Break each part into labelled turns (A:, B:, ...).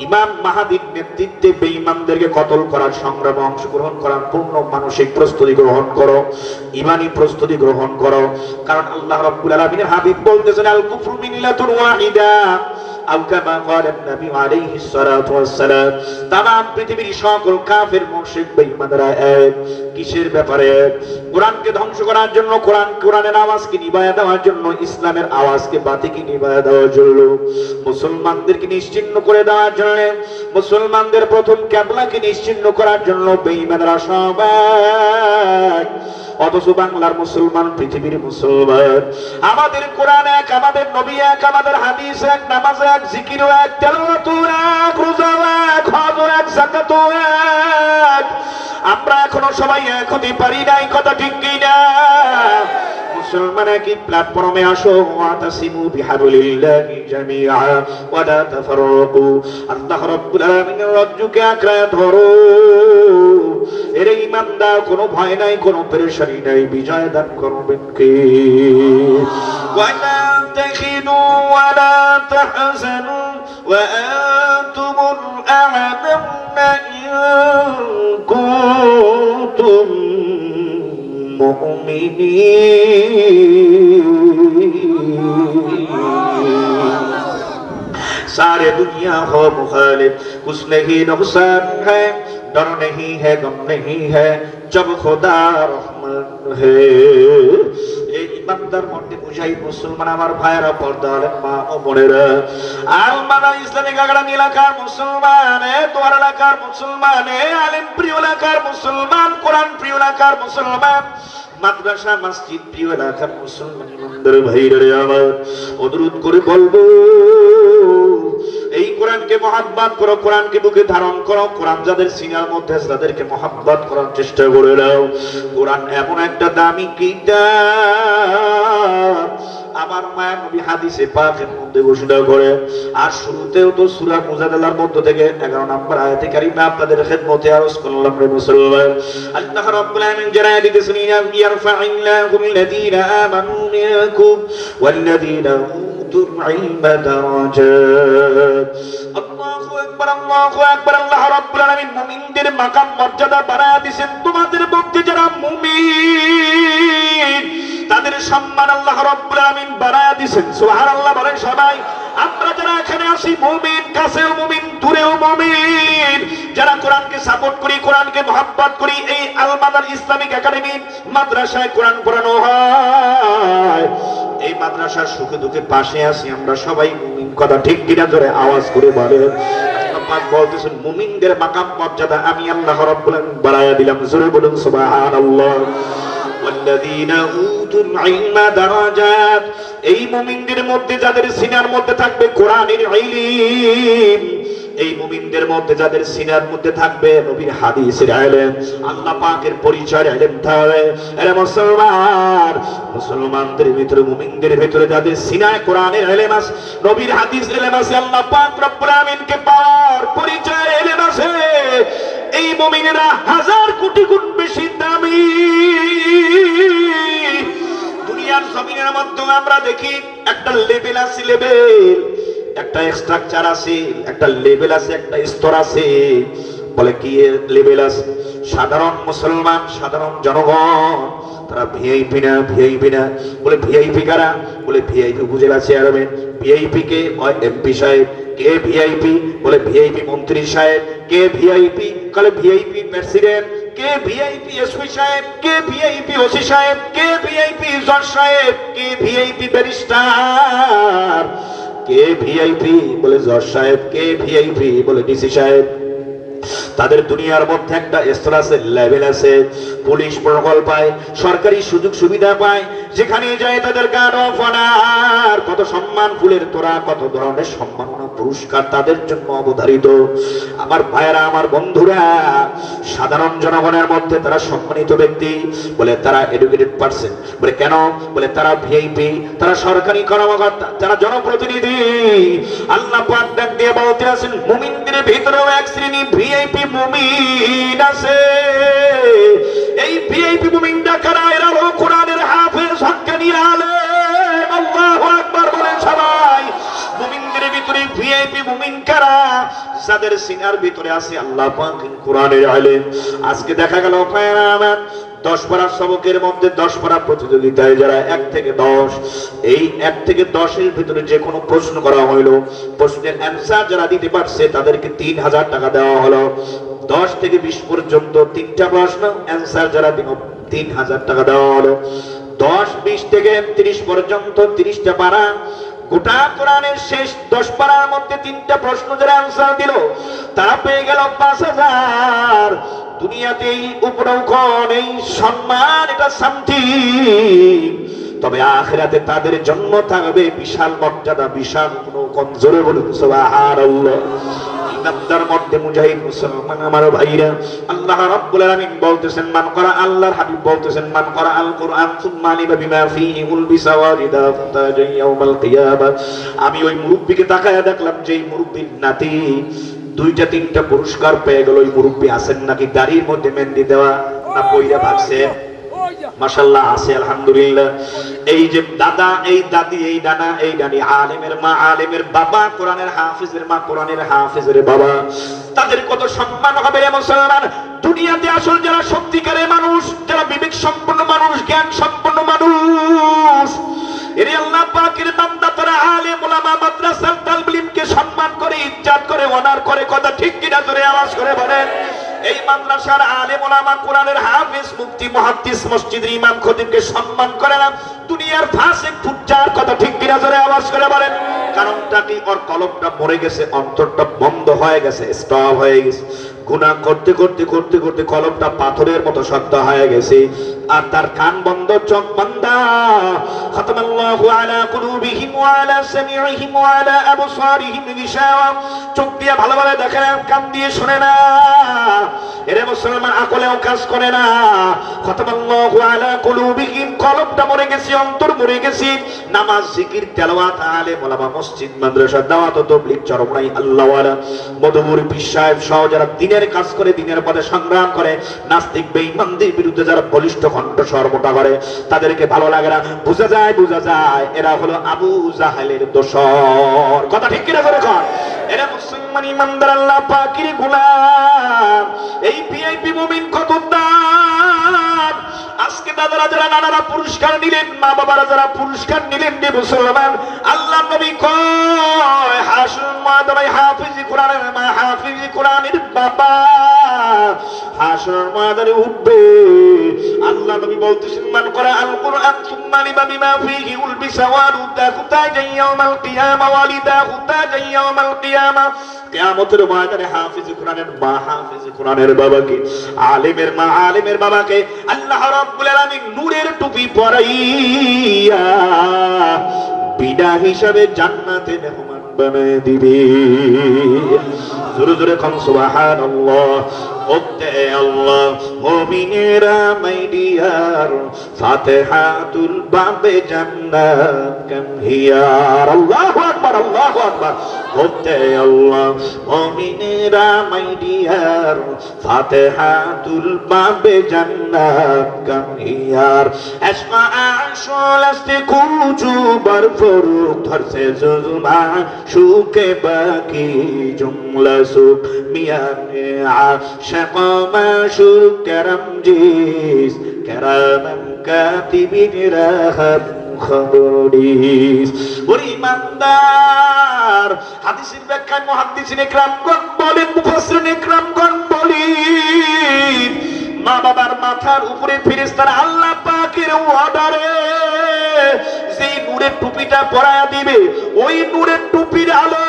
A: ইমাম মাহাদির নেতৃত্বে বেঈমানদেরকে কতল করার সংগ্রামে অংশগ্রহণ করার পূর্ণ মানসিক প্রস্তুতি গ্রহণ করো, ইমানি প্রস্তুতি গ্রহণ করো। কারণ আল্লাহ রাব্বুল আলামিনের হাবিব বলতেছেন আল কুফরু মিল্লাতুন ওয়াহিদা। ইসলামের আওয়াজকে বাতিকে দেওয়ার জন্য। মুসলমানদেরকে নিশ্চিহ্ন করে দেওয়ার জন্য, মুসলমানদের প্রথম ক্যাবলাকে নিশ্চিহ্ন করার জন্য বেঈমানরা সবাই, অথচ বাংলার মুসলমান পৃথিবীর মুসলমান। আমাদের কোরআন এক, আমাদের নবী এক, আমাদের হাদিস এক, নামাজ এক জিকির এক তেলাওয়াত এক রোজা এক হজ এক যাকাত এক। আমরা এখনও সবাই এক হতে পারি নাই, কথা ঠিক কি না? মুসলমান একই প্ল্যাটফর্মে আসো? ওয়াতাসিমু বিহাবলিল্লাহি জামিআ ওয়া লা তাফাররাকু। আল্লাহ রাব্বুল আলামিনের রজ্জুকে আঁকড়ে ধরো। এর ইমান দা কোনো ভয় নাই কোনো প্রেশারি নাই। বিজয় দান করবেন কে? সারে দুনিয়া হো মুখালে কুছ নহী নুকসান হ্যায়। डर नहीं है गम नहीं है जब खुदा रहमान है এই ইমানদার মধ্যে বুঝাই মুসলমান আমার ভাইয়েরা পর্দা হলেন মা ও বোনেরা আলমানা ইসলামিক আগামী এলাকার মুসলমান এ তোমার এলাকার মুসলমান এ আলিম প্রিয় এলাকার মুসলমান কোরআন প্রিয় এলাকার মুসলমান মাদ্রাসা, মসজিদ, প্রিয় এলাকার মুসলমান ভাইরে আমার অনুরোধ করে বলব, এই কোরআনকে মহাব্বাত করো, কোরআনকে বুকে ধারণ করো, কোরআন যাদের সিনার মধ্যে আছে তাদেরকে মহাব্বাত করার চেষ্টা করে নাও। কোরআন এমন একটা দামি কিতাব আমার মায়া নবী হাদিসে পাকের মধ্যে ঘোষণা করে, আর শুরুতেও তো সূরা মুজাদালার মধ্য থেকে 11 নম্বর আয়াতে কারিমা আপনাদের খেদমতে আরজ করলাম রে মুসলমান। আল্লাহ রাব্বুল আলামিন দিতেছেন ইয়ারফা'িল্লাহু আল্লাযীনা আমানু মিনকুম ওয়াল্লাযীনা উতুল ইলমা দারাজাত। মাকাম মর্যাদা বাড়ায় দিবেন তোমাদের মধ্যে যারা মুমিন তাদের সম্মান আল্লাহ রব্বুল আমিন বাড়ায়া দিবেন সুবহানাল্লাহ বলেন সবাই, আমরা যারা এখানে আসি মুমিন, কাছেও মুমিন, দূরেও মুমিন, যারা কোরআনকে সাপোর্ট করি, কোরআনকে মহাব্বত করি, এই আল মাদার ইসলামিক একাডেমি মাদ্রাসায় কোরআন পড়ানো হয়। এই মাদ্রাসার সুখে দুঃখে পাশে আসি আমরা সবাই মুমিন। কথা ঠিক কিনা ধরে আওয়াজ করে বলে বলতেছেন, মুমিনদের মাকাম মর্যাদা আমি আল্লাহ রাব্বুল আমিন বাড়ায়া দিলাম। জোরে বলুন, সুবহানাল্লাহ। এই মুমিনদের মধ্যে যাদের সিনার মধ্যে থাকবে কোরআনের এই মুমিনদের মধ্যে যাদের সিনার মধ্যে থাকবে নবীর হাদিসের আল্লাহ পাকের পরিচয় থাকবে। আরে মুসলমান, মুসলমানদের ভিতরে, মুমিনদের ভিতরে যাদের সিনায় কোরআনের আলেম আছে, নবীর হাদিস আলেম আছে, আল্লাহ পাক রব্বুল আমিন মাধ্যমে আমরা দেখি একটা লেভেল আছে লেভেল একটা স্ট্রাকচার আছে, একটা লেভেল আছে, একটা স্তর আছে। বলে কি লেভেল আছে? সাধারণ মুসলমান, সাধারণ জনগণ, তারা ভিআইপি না ভিআইপি না। বলে ভিআইপি কারা? বলে ভিআইপি উপজেলা চেয়ারম্যান ভিআইপি কে এমপি সাহেব। কে ভিআইপি বলে ভিআইপি মন্ত্রী সাহেব। কে ভিআইপি কালে ভিআইপি প্রেসিডেন্ট কে ভিআইপি এসপি সাহেব, কে ভিআইপি ওসি সাহেব, কে ভিআইপি জজ সাহেব, কে ভিআইপি ব্যারিস্টার, কে ভিআইপি বলে জজ সাহেব, কে ভিআইপি বলে ডিসি সাহেব। তাদের দুনিয়ার মধ্যে একটা স্তর আছে, লেভেল আছে, পুলিশ প্রকল্প পায়, সরকারি সুযোগ সুবিধা পায়, যেখানে যায় তাদের গান অফানার কত সম্মান ফুলের তোরা কত ধরনের সম্মাননা পুরস্কার তাদের জন্য অবধারিত। আমার ভাইয়েরা, আমার বন্ধুরা সাধারণ জনগণের মধ্যে তারা সম্মানিত ব্যক্তি বলে তারা এডুকেটেড পার্সন বলে কেন? বলে তারা ভিআইপি তারা সরকারি কর্মকর্তা, তারা জনপ্রতিনিধি। আল্লাহ পাক ডাক দিয়ে বলতে আছেন, মুমিনদের ভিতরেও এক শ্রেণি ভিআইপি মুমিন আছে। এই ভিআইপি মুমিনরা কারা? এরা হলো কোরআনের হাফেজ হক্কানি আলেম। ভিতরে ভিআইপি মুমিন কারা যাদের সিনার ভিতরে আছে আল্লাহ পাক কোরআনের আলেম। আজকে দেখা গেল পায়রা দশ পারা সবকের মধ্যে দশ পারা প্রতিযোগিতায় যারা এক থেকে দশ, এই এক থেকে দশের ভিতরে যে কোনো প্রশ্ন করা হইল, প্রশ্নের অ্যান্সার যারা দিতে পারছে তাদেরকে তিন হাজার টাকা দেওয়া হলো। দশ থেকে বিশ পর্যন্ত তিনটা প্রশ্ন অ্যান্সার যারা দিল, তিন হাজার টাকা দেওয়া হলো। দশ, বিশ থেকে তিরিশ পর্যন্ত তিরিশটা পারা গোটা কোরআনের শেষ দশ পারার মধ্যে তিনটা প্রশ্ন যারা আনসার দিল, তারা পেয়ে গেল পাঁচ হাজার। দুনিয়াতে এই উপরৌকন এই সম্মান, এটা শান্তি তবে আখেরাতে তাদের জন্ম থাকবে বিশাল মর্যাদা, বিশাল কোনো কমজোরে বলুন, সুবহানাল্লাহ। মধ্যে মুজাহিদ, মুসলমান, আমার ভাইরা, আল্লাহ রাব্বুল আলামিন বলতেছেন, মান করা আল্লাহর হাবিব বলতেছেন, মান করা আল সুম্মা বিমা ইয়াউমাল কিয়ামা। আমি ওই মুরব্বিকে তাকায়া দেখলাম যে মুরব্বির নাতি দুইটা, তিনটা পুরস্কার পেয়ে গেল। ওই মুরব্বি আছেন নাকি? গাড়ির মধ্যে মেহেন্দি দেওয়া না বইরা ভাগছে? আছে, আলহামদুলিল্লাহ। এই যে দাদা, এই দাদি, এই নানা, এই নানি, আলেমের মা, আলেমের বাবা, কোরআনের হাফিজের মা, কোরআনের হাফিজের বাবা। তাদের কত সম্মান হবে মুসলমান? দুনিয়াতে আসল যারা সত্যিকারের মানুষ, যারা বিবেক সম্পন্ন মানুষ, জ্ঞান সম্পন্ন মানুষ, এর আল্লাহ পাকের বান্দা, তারা আলেম ওলামা মাদ্রাসার সম্মান করে, ইজ্জত করে অনার করে, কথা ঠিক মাদ্রাসার আলেম ওলামা কোরআনের হাফেজ মুফতি মুহাদ্দিস মসজিদের ইমাম খতিবকে সম্মান করে না। দুনিয়ার ফাসিক ফুজ্জার কথা ঠিক কিনা ধরে আওয়াজ করে বলেন, কারণটা কি? ওর কলমটা মরে গেছে, অন্তরটা বন্ধ হয়ে গেছে স্টপ হয়ে গেছে। গুনাহ করতে করতে করতে করতে কলমটা পাথরের মতো শক্ত হয়ে গেছে। আর তার কান বন্ধ, চোখ বন্ধা। খতমাল্লাহু আলা কুলুবিহিম ওয়া আলা সামিউহিম ওয়া আলা আবসারিহিম গিশাওয়া চোখ দিয়ে ভালোভাবে দেখে না, কান দিয়ে শুনে না। এরে মুসলমান আকলেও কাজ করে না। খতমাল্লাহু আলা কুলুবিহিম, কলবটা মরে গেছে, অন্তর মরে গেছে। নামাজ, জিকির, তেলাওয়াত আলেম ওলামা মসজিদ, মাদ্রাসা, দাওয়াত তাবলীগ চরমনাই আল্লাহ ওয়ালা মধুপুর পীর সাহেব সহ যারা দিনের কাজ করে, দিনের পথে সংগ্রাম করে, নাস্তিক, বেঈমানদের বিরুদ্ধে যারা বলিষ্ঠ কণ্ঠস্বর মোটা করে, তাদেরকে ভালো লাগে না, বোঝা যায় বোঝা যায়, এরা হলো আবু জাহেলের দোসর কথা ঠিক কিনা করে কর এরা মুসলমান, ইমানদার, আল্লাহ পাকির গোলাম। এই ভিআইপি মুমিন কত দাম আজকে দাদারা যারা নানারা পুরস্কার নিলেন, মা বাবারা যারা পুরস্কার নিলেন রে মুসলমান, আল্লাহ নবী কয়, হাসুন মাদারাই হাফিজি কোরআনের মা, হাফিজি কোরআনের বাবা, হাসুন মাদারে উঠবে। আল্লাহ নবী বলতেছেন, মান করা আল কোরআন সুম্মা লিমা বিমা ফিহি উলবিসা ওয়ালুদা খুতাজা ইয়াউমাল কিয়ামা, ওয়ালিদা খুতাজা ইয়াউমাল কিয়ামা। কিয়ামতের ময়দানে হাফিজ কোরআনের মা, হাফিজ কোরআনের বাবাকে, আলেমের মা, আলেমের বাবাকে আল্লাহ রাব্বুল আলামিন নূরের টুপি পরাইয়া বিদা হিসাবে জান্নাতে মেহমান বানায় দিবে। জোরে জোরে কম সুবহানাল্লাহ। ওতে আল্লাহ মুমিনেরা ডিয়ার ফাতিহাতুল বাবে জান্নাত কাম হিয়ার আল্লাহু আকবার আল্লাহু আকবার। ওতে আল্লাহ মুমিনেরা ডিয়ার ফাতিহাতুল বাবে জান্নাত কাম হিয়ার আসমা, আশল, আস্তে কুচু বার ফরুক ধরছে জুজমা সুকে বাকি, জুমলা সুখ, মিয়ানে ওরে ইমানদার হাদিসের ব্যাখ্যায় মা বাবার মাথার উপরে ফেরেশতারা আল্লাহ পাকের অর্ডারে যেই নূরের টুপিটা পরায়া দিবে, ওই নূরের টুপির আলো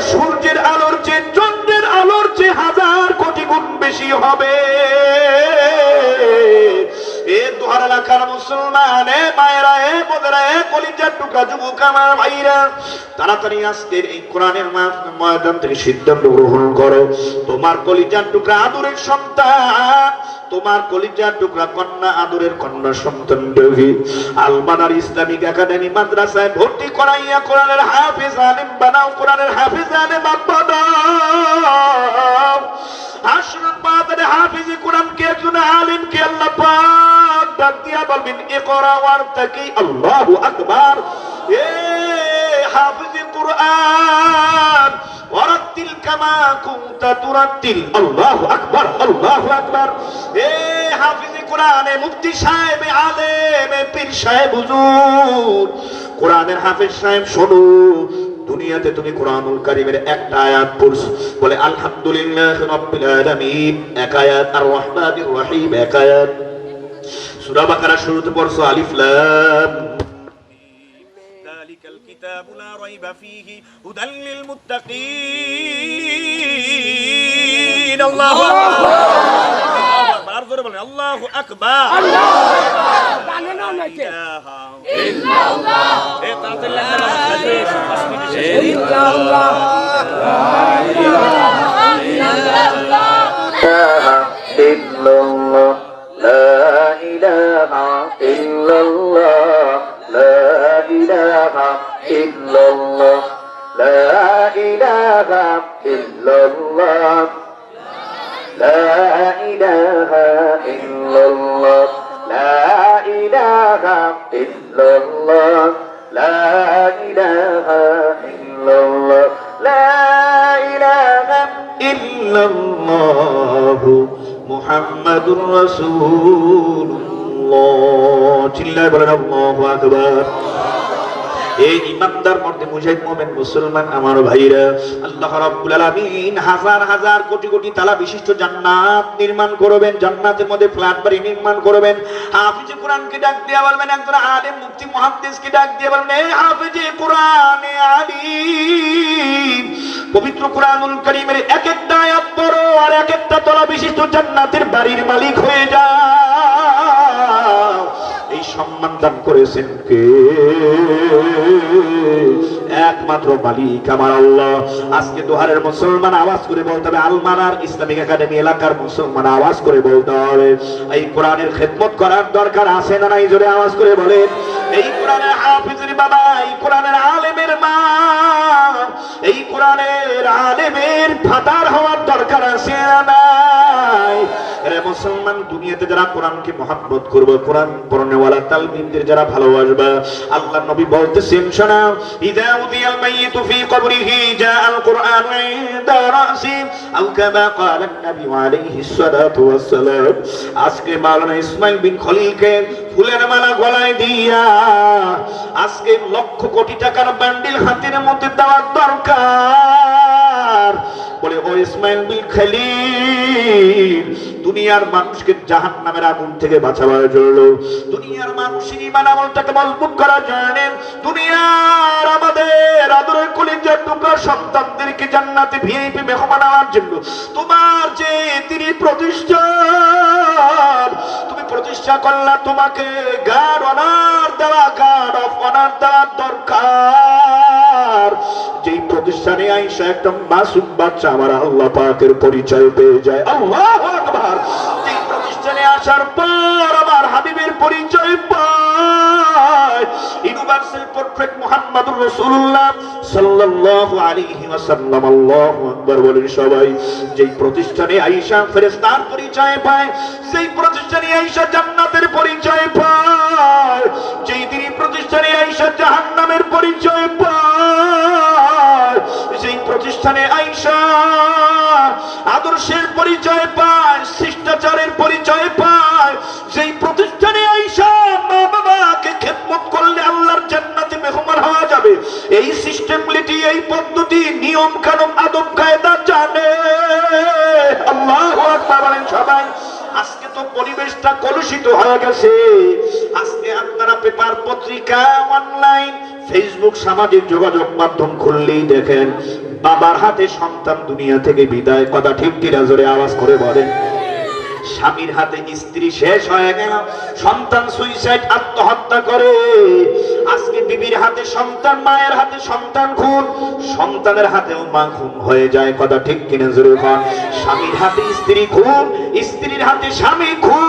A: সূর্যের আলোর চেয়ে চন্দ্রের আলোর চেয়ে হাজার গুণ বেশি হবে। এ দুহার এলাকার মুসলমান তোমার টুকরা কন্যা, আদরের কন্যা আলমানার ইসলামিক একাডেমি মাদ্রাসায় ভর্তি করাইয়া কোরআনের হাফিজ আলিম বানাও, কোরআনের হাফিজ আলিম আসরুল বাদারে হাফিজি কোরআনকে একজন আলিমকে আল্লাহ পাক ডাক দিয়া বলবেন, ইকরা ওয়ারতাকি আল্লাহু আকবার। এ হাফিজ কুরআন, ওয়ারাত্তিল কামা কুনতা তুরাত্তিল আল্লাহু আকবার আল্লাহু আকবার। এ হাফিজ কোরআন, এ মুফতি সাহেব, এ আলেম, এ পীর সাহেব, হুজুর। কোরআনের হাফিজ সাহেব, শোনো দুনিয়াতে তুমি কোরআনুল কারীমের একটা আয়াত পড়ছো বলে আলহামদুলিল্লাহ রাব্বিল আলামিন এক আয়াত আর রহমানির রহিম এক আয়াত সূরা বাকারা শুরুতে পড়ছো আলিফ লাম
B: ذلك الكتاب لا ريب فيه هدى للمتقين الله أكبر الله أكبر আর জোরে বলেন আল্লাহু আকবার
C: জানেন অনেকে
B: ইলাহা ইল্লাল্লাহ এ তাড়াতাড়ি লেখা না, শেষ হয়ে গেছে, পাঁচ মিনিট শেষ।
A: إلا الله لا إله إلا الله لا إله إلا الله لا إله إلا الله لا إله إلا الله لا إله إلا الله لا إله إلا الله محمد رسول الله جل الله أكبر এই ইমানদার মধ্যে মুজাহিদ মোমেন মুসলমান আমার ভাইরা, আল্লাহ রাব্বুল আলামিন হাজার হাজার কোটি কোটি তালা বিশিষ্ট জান্নাত নির্মাণ করবেন, জান্নাতের মধ্যে ফ্ল্যাট বাড়ি নির্মাণ করবেন। হাফিজে কোরআনকে ডাক দিয়ে বলবেন, একজন আলেম মুফতি মুহাদ্দিসকে ডাক দিয়ে বলবেন এই হাফিজে কোরআন আলিম, পবিত্র কোরআনুল কারীমের এক একটা আয়াত পড়ো আর এক একটা তলা বিশিষ্ট জান্নাতের বাড়ির মালিক হয়ে যাও এই সম্মান দান করেছেন কে? একমাত্র মালিক আমার আল্লাহ। আজকে দোহারের মুসলমান আওয়াজ করে বলতে হবে, আলমানার ইসলামিক একাডেমি এলাকার মুসলমান আওয়াজ করে বলতে হবে। এই কোরআনের খেদমত করার দরকার আছে না নাই জোরে আওয়াজ করে বলেন। এই কোরআনের হাফিজের বাবা, এই কোরআনের আলেমের মা, এই কোরআনের আলেমের ফাতার হওয়ার দরকার আছে না মুসলমান দুনিয়াতে যারা কোরআনকে মহাব্বত করবে, কোরআন পড়নেওয়ালা তালবিনদের যারা ভালোবাসবে। আল্লাহ নবী বলতেছেন, শোনা, ইদা উদিয়াল মাইয়িতু ফি কবরিহি জাআল কুরআন ইনদা রাসি আও কামা ক্বালা নবী আলাইহি সালাতু ওয়াসসালাম, আজকে মাওলানা ইসমাইল বিন খলিলকে ফুলের মালা গলায় দিয়া, আজকে লক্ষ কোটি টাকার বান্ডিল হাতের মধ্যে দেওয়ার দরকার। বলে, ও ইসমাইল বিন খলিল, দুনিয়ার মানুষকে জাহান নামের আগুন থেকে বাঁচাবার জন্য, দুনিয়ার মানুষের ইমান আমলটাকে মজবুত করার জন্য, দুনিয়ার আমাদের আদরের কলিজার টুকরা সন্তানদেরকে জান্নাতে ভিআইপি মেহমান আনার জন্য, তোমার যে তিনি প্রতিষ্ঠান, তুমি প্রতিষ্ঠা করলা, তোমাকে গার্ড অনার দেওয়া গার্ড অফ অনার দেওয়ার দরকার যেই প্রতিষ্ঠানে আইসা একটা মাসুম বাচ্চা আমার আল্লাহ পাকের পরিচয় পেয়ে যায়। আল্লাহ আকবার! যেই প্রতিষ্ঠানে আসার পর আমার হাবিবের পরিচয় পায়। ইউনিভার্সাল পোর্ট্রেট মুহাম্মদুর রাসূলুল্লাহ সাল্লাল্লাহু আলাইহি ওয়াসাল্লাম। আল্লাহু আকবার বলেন সবাই, যেই প্রতিষ্ঠানে আয়েশা ফেরেশতার পরিচয় পায়, সেই প্রতিষ্ঠানে আয়েশা জান্নাতের পরিচয় পায়। যেই তিনি প্রতিষ্ঠানে আয়েশা জাহান্নামের পরিচয় পায় প্রতিষ্ঠানে আয়েশা আদর্শের পরিচয় পায়, শিষ্টাচারের পরিচয় পায়। সেই প্রতিষ্ঠানে আইসা মা বাবাকে খেদমত করলে আল্লাহর জান্নাতে মেহমান হওয়া যাবে। এই সিস্টেমলিটি এই পদ্ধতি নিয়ম কানুন আদব কায়দা জানে। আল্লাহ বলেন সবাই, আজকে তো পরিবেশটা কলুষিত হয়ে গেছে। আজকে আপনারা পেপার, পত্রিকা অনলাইন ফেসবুক সামাজিক যোগাযোগ মাধ্যম খুললেই দেখেন, বাবার হাতে সন্তান দুনিয়া থেকে বিদায়, কথা ঠিক কিনা জোরে আওয়াজ করে বলেন। স্বামীর হাতে স্ত্রী শেষ হয়ে গেল, সন্তান সুইসাইড আত্মহত্যা করে। আজকে বিবির হাতে সন্তান, মায়ের হাতে সন্তান খুন, সন্তানের হাতেও মা খুন হয়ে যায়, কথা ঠিক কিনা জোরে স্বামীর হাতে স্ত্রী খুন, স্ত্রীর হাতে স্বামী খুন।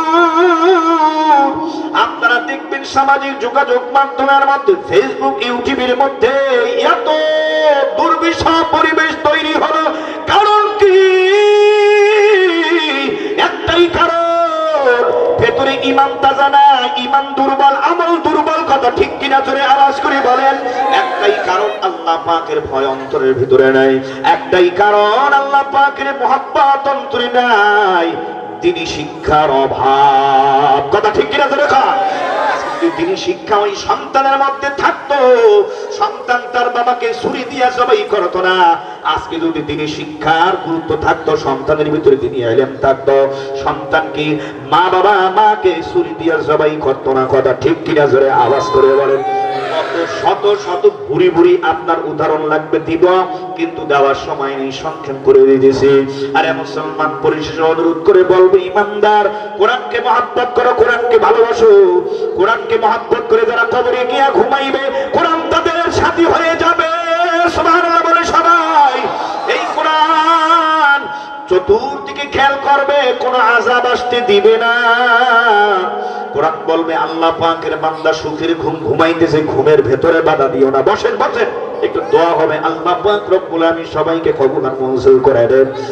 A: আপনারা দেখবেন সামাজিক যোগাযোগ মাধ্যমের মধ্যে ফেসবুক ইউটিউবের মধ্যে এত দুর্বিষহ পরিবেশ তৈরি হলো। কারণ কি? একটাই কারণ, ভেতরে ইমান তাজা না ইমান দুর্বল, আমল দুর্বল কথা ঠিক কিনা জোরে আওয়াজ করে বলেন। একটাই কারণ আল্লাহ পাকের ভয় অন্তরের ভিতরে নাই। একটাই কারণ আল্লাহ পাকের মহাব্বত অন্তরে নাই। তিনি শিক্ষার অভাব। কথা ঠিক কিনা ধরে খা। তিনি শিক্ষা ওই সন্তানের মধ্যে থাকতো, সন্তান তার বাবাকে ছুরি দিয়া জবাই করতো না। আজকে যদি তিনি শিক্ষার গুরুত্ব থাকতো, সন্তানের ভিতরে তিনি এলেন থাকতো, সন্তানকে মা বাবা, মাকে ছুরি দিয়া জবাই করতো না। কথা ঠিক কিনা জোরে আওয়াজ করে বলেন। শত শত ভুরি ভুরি আপনার উদাহরণ লাগবে দিব, কিন্তু দেওয়ার সময় নেই, সংক্ষেপ করে দিয়েছি। আরে মুসলমান পরিশেষে অনুরোধ করে বলব, ইমানদার, কোরআনকে মহাব্বত করো, কোরআনকে ভালোবাসো। কোরআনকে মহাব্বত করে যারা কবরে গিয়া ঘুমাইবে, কোরআন তাদের সাথী হয়ে যাবে। বলে সবাই, এই কোরআন চতুর্দিকে খেয়াল করবে, কোন আজাব আসতে দিবে না। কোরআন বলবে, আল্লাহ পাকের বান্দা সুখের ঘুম ঘুমাইতেছে, ঘুমের ভেতরে বাধা দিও না, বসেন বসেন। একটু দোয়া হবে, আল্লাহ পাক রব্বুল আলামিন সবাইকে কবুল আর করে দেন।